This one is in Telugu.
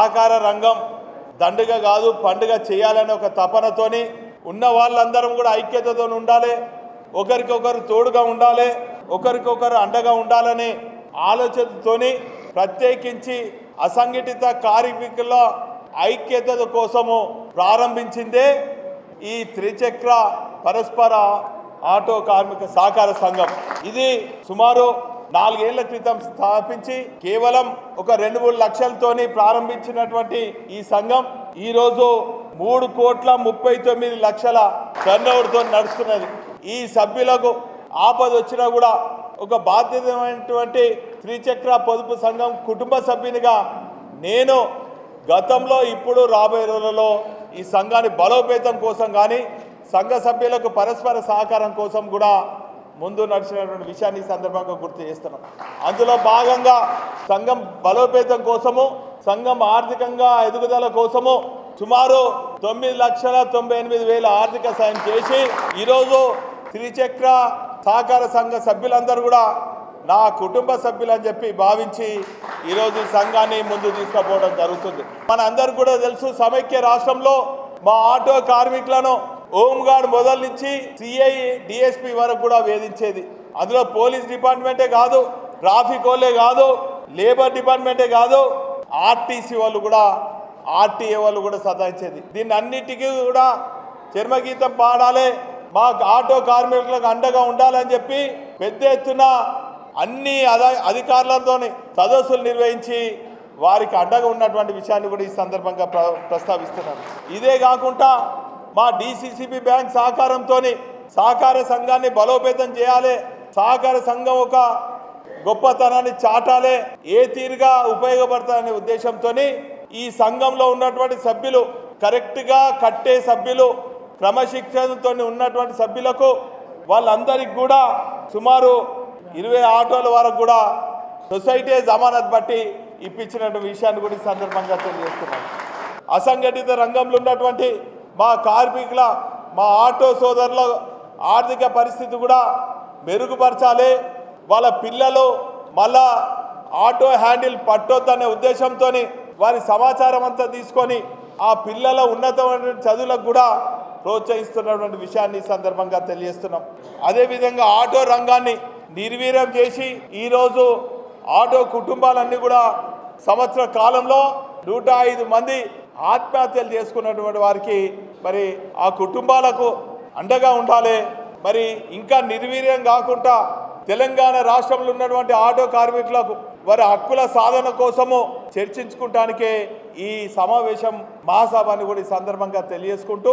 సహకార రంగం దండుగ కాదు పండుగ చేయాలనే ఒక తపనతోని ఉన్న వాళ్ళందరం కూడా ఐక్యతతో ఉండాలి. ఒకరికొకరు తోడుగా ఉండాలి ఒకరికొకరు అండగా ఉండాలనే ఆలోచనతోని ప్రత్యేకించి అసంఘటిత కార్మికుల ఐక్యత కోసము ప్రారంభించిందే ఈ త్రిచక్ర పరస్పర ఆటో కార్మిక సహకార సంఘం. ఇది సుమారు నాలుగేళ్ళ క్రితం స్థాపించి కేవలం ఒక రెండు మూడు లక్షలతోని ప్రారంభించినటువంటి ఈ సంఘం ఈ రోజు మూడు కోట్ల ముప్పై తొమ్మిది లక్షల టర్నోవర్తో నడుస్తున్నది. ఈ సభ్యులకు ఆపద వచ్చినా కూడా ఒక బాధ్యతమైనటువంటి త్రిచక్ర పొదుపు సంఘం కుటుంబ సభ్యునిగా నేను గతంలో ఇప్పుడు రాబోయే రోజులలో ఈ సంఘాన్ని బలోపేతం కోసం కానీ సంఘ సభ్యులకు పరస్పర సహకారం కోసం కూడా ముందు నడిచినటువంటి విషయాన్ని సందర్భంగా గుర్తు చేస్తున్నాం. అందులో భాగంగా సంఘం బలోపేతం కోసము సంఘం ఆర్థికంగా ఎదుగుదల కోసము సుమారు తొమ్మిది లక్షల తొంభై ఎనిమిది వేల ఆర్థిక సాయం చేసి ఈరోజు త్రిచక్ర సహకార సంఘ సభ్యులందరూ కూడా నా కుటుంబ సభ్యులని చెప్పి భావించి ఈరోజు ఈ సంఘాన్ని ముందు తీసుకుపోవడం జరుగుతుంది. మన అందరు కూడా తెలుసు సమైక్య రాష్ట్రంలో మా ఆటో కార్మికులను హోంగార్డ్ మొదలు నుంచి సిఐ డిఎస్పి వరకు కూడా వేధించేది. అందులో పోలీస్ డిపార్ట్మెంటే కాదు ట్రాఫిక్ వాళ్ళే కాదు లేబర్ డిపార్ట్మెంటే కాదు ఆర్టీసీ వాళ్ళు కూడా ఆర్టీఏ వాళ్ళు కూడా సతాయించేది. దీన్ని అన్నిటికీ కూడా చర్మగీతం పాడాలి మా ఆటో కార్మికులకు అండగా ఉండాలని చెప్పి పెద్ద ఎత్తున అన్ని అధ అధికారులతో సదస్సులు నిర్వహించి వారికి అండగా ఉన్నటువంటి విషయాన్ని కూడా ఈ సందర్భంగా ప్ర ప్రస్తావిస్తున్నాను. ఇదే కాకుండా మా డిసిసిబి బ్యాంక్ సహకారంతో సహకార సంఘాన్ని బలోపేతం చేయాలి. సహకార సంఘం ఒక గొప్పతనాన్ని చాటాలే. ఏ తీరుగా ఉపయోగపడతాయనే ఉద్దేశంతో ఈ సంఘంలో ఉన్నటువంటి సభ్యులు కరెక్ట్గా కట్టే సభ్యులు క్రమశిక్షణతో ఉన్నటువంటి సభ్యులకు వాళ్ళందరికీ కూడా సుమారు ఇరవై ఆటోల వరకు కూడా సొసైటీ జమానత్ బట్టి ఇప్పించినటువంటి విషయాన్ని కూడా ఈ సందర్భంగా తెలియజేస్తున్నాను. అసంఘటిత రంగంలో ఉన్నటువంటి మా కార్మికుల మా ఆటో సోదరుల ఆర్థిక పరిస్థితి కూడా మెరుగుపరచాలి. వాళ్ళ పిల్లలు మళ్ళా ఆటో హ్యాండిల్ పట్టొద్దనే ఉద్దేశంతో వారి సమాచారం అంతా తీసుకొని ఆ పిల్లల ఉన్నతమైన చదువులకు కూడా ప్రోత్సహిస్తున్నటువంటి విషయాన్ని సందర్భంగా తెలియజేస్తున్నాం. అదేవిధంగా ఆటో రంగాన్ని నిర్వీర్యం చేసి ఈరోజు ఆటో కుటుంబాలన్నీ కూడా సంవత్సర కాలంలో నూట ఐదు మంది ఆత్మహత్యలు చేసుకున్నటువంటి వారికి మరి ఆ కుటుంబాలకు అండగా ఉండాలి. మరి ఇంకా నిర్వీర్యం కాకుండా తెలంగాణ రాష్ట్రంలో ఉన్నటువంటి ఆటో కార్మికులకు వారి హక్కుల సాధన కోసము చర్చించుకుంటానికే ఈ సమావేశం మహాసభ అని కూడా ఈ సందర్భంగా తెలియజేసుకుంటూ